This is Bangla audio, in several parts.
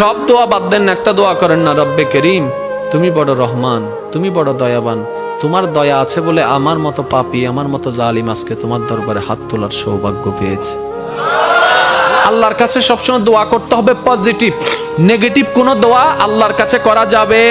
সব দোয়া বাদ দেন, একটা দোয়া করেন না, রব্বে করিম, তুমি বড় রহমান, তুমি বড় দয়াবান, তোমার দয়া আছে বলে আমার মতো পাপি, আমার মতো জালিম আজকে তোমার দরবারে হাত তোলার সৌভাগ্য পেয়েছে। আল্লাহর কাছে সবসময় দোয়া করতে হবে, পজিটিভ, নেগেটিভ কোনো দোয়া আল্লাহর কাছে করা যাবে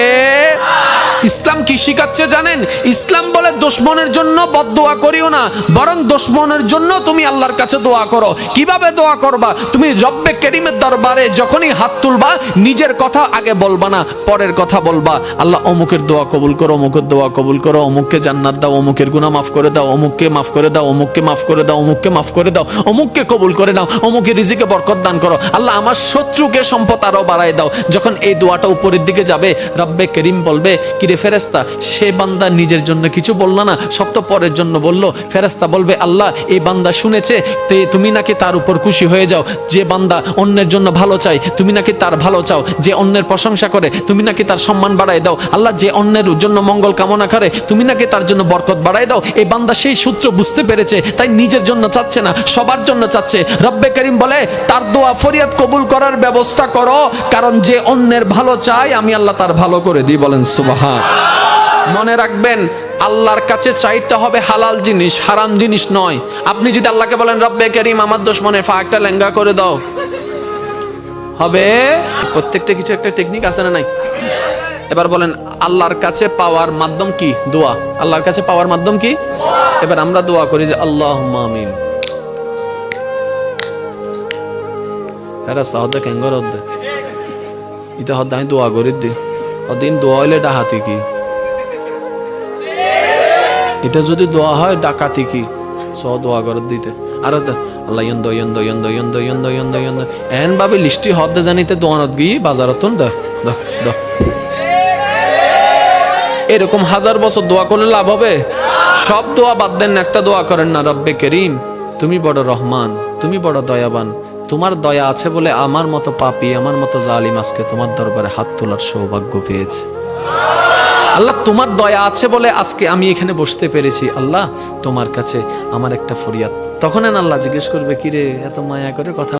ইসলাম কি শিখাচ্ছে জানেন? ইসলাম বলে দুশ্মনের জন্য বদদোয়া করিও না, বরং দুশ্মনের জন্য তুমি আল্লাহর কাছে দোয়া করো। কীভাবে দোয়া করবা? তুমি রব্বে কেরিমের দরবারে যখনই হাত তুলবা, নিজের কথা আগে বলবা না, পরের কথা বলবা। আল্লাহ অমুকের দোয়া কবুল করো, অমুকের দোয়া কবুল করো, অমুককে জান্নাত দাও, অমুকের গুনাহ মাফ করে দাও, অমুককে মাফ করে দাও, অমুককে মাফ করে দাও, অমুককে মাফ করে দাও, অমুককে কবুল করে দাও অমুকের রিজিকে বরকত দান করো। আল্লাহ আমার শত্রুকে সম্পদ আরও বাড়ায় দাও। যখন এই দোয়াটা উপরের দিকে যাবে, রব্বে করিম বলবে, কিরে ফেরেস্তা সে বান্দা নিজের জন্য কিছু বলল না সব তো পরের জন্য বলল ফেরেস্তা বলবে, আল্লাহ, এই বান্দা শুনেছে, তে তুমি নাকি তার উপর খুশি হয়ে যাও, যে বান্দা অন্যের জন্য ভালো চাই তুমি নাকি তার ভালো চাও, যে অন্যের প্রশংসা করে, তুমি নাকি তার সম্মান বাড়ায় দাও, আল্লাহ, যে অন্যের জন্য মঙ্গল কামনা করে, তুমি নাকি তার জন্য বরকত বাড়ায় দাও, এই বান্দা সেই সূত্র বুঝতে পেরেছে, তাই নিজের জন্য চাচ্ছে না, সবার জন্য চাচ্ছে, রব্বে করিম বলে, তার দোয়া ফরিয়াদ কবুল করার ব্যবস্থা করো, কারণ যে অন্যের ভালো চায়, আমি আল্লাহ তার ভালো করে দিই, বলেন সুবাহা মনে রাখবেন, আল্লাহর কাছে চাইতে হবে হালাল জিনিস, হারাম জিনিস নয়। আপনি যদি আল্লাহকে বলেন, রব্বে করিম, আমার দুশ্মনে ফাঁকটা লেঙ্গা করে দাও। হবে? প্রত্যেকটা কিছু একটা টেকনিক আছে না নাই? এবার বলেন, আল্লাহর কাছে পাওয়ার মাধ্যম কি? দোয়া। আল্লাহর কাছে পাওয়ার মাধ্যম কি? এবার আমরা দোয়া করি যে আল্লাহ আমিন। ফেরাস্তা হদ্দে। আমি দোয়া করি দি দিন দোয়া হইলে ডাহাতি কি? এটা যদি দোয়া হয়, ডাকাতি কি? স দোয়া করে দিতে। আর আল্লাহ ইয়ন্দ ইয়ন্দ ইয়ন্দ ইয়ন্দ ইয়ন্দ ইয়ন্দ ইয়ন্দ। এন ভাবে লিস্টি হদ্দে জানিতে দোয়ানত গিয়ে বাজারত দ দ দ। এরকম হাজার বছর দোয়া করলে লাভ হবে? সব দোয়া বাদ দেন, একটা দোয়া করেন না, রব্বে করিম, তুমি বড় রহমান, তুমি বড় দয়াবান। তোমার দয়া আছে বলে আমার মতো পাপি, আমার মতো জালিম আজকে তোমার দরবারে হাত তোলার সৌভাগ্য পেয়েছে। আল্লাহ তোমার দয়া আছে বলে আজকে আমি এখানে বসতে পেরেছি। আল্লাহ, তোমার কাছে আমার একটা ফরিয়াদ। তখন আল্লাহ জিজ্ঞেস করবে, কিরে, এত মায়া করে কথা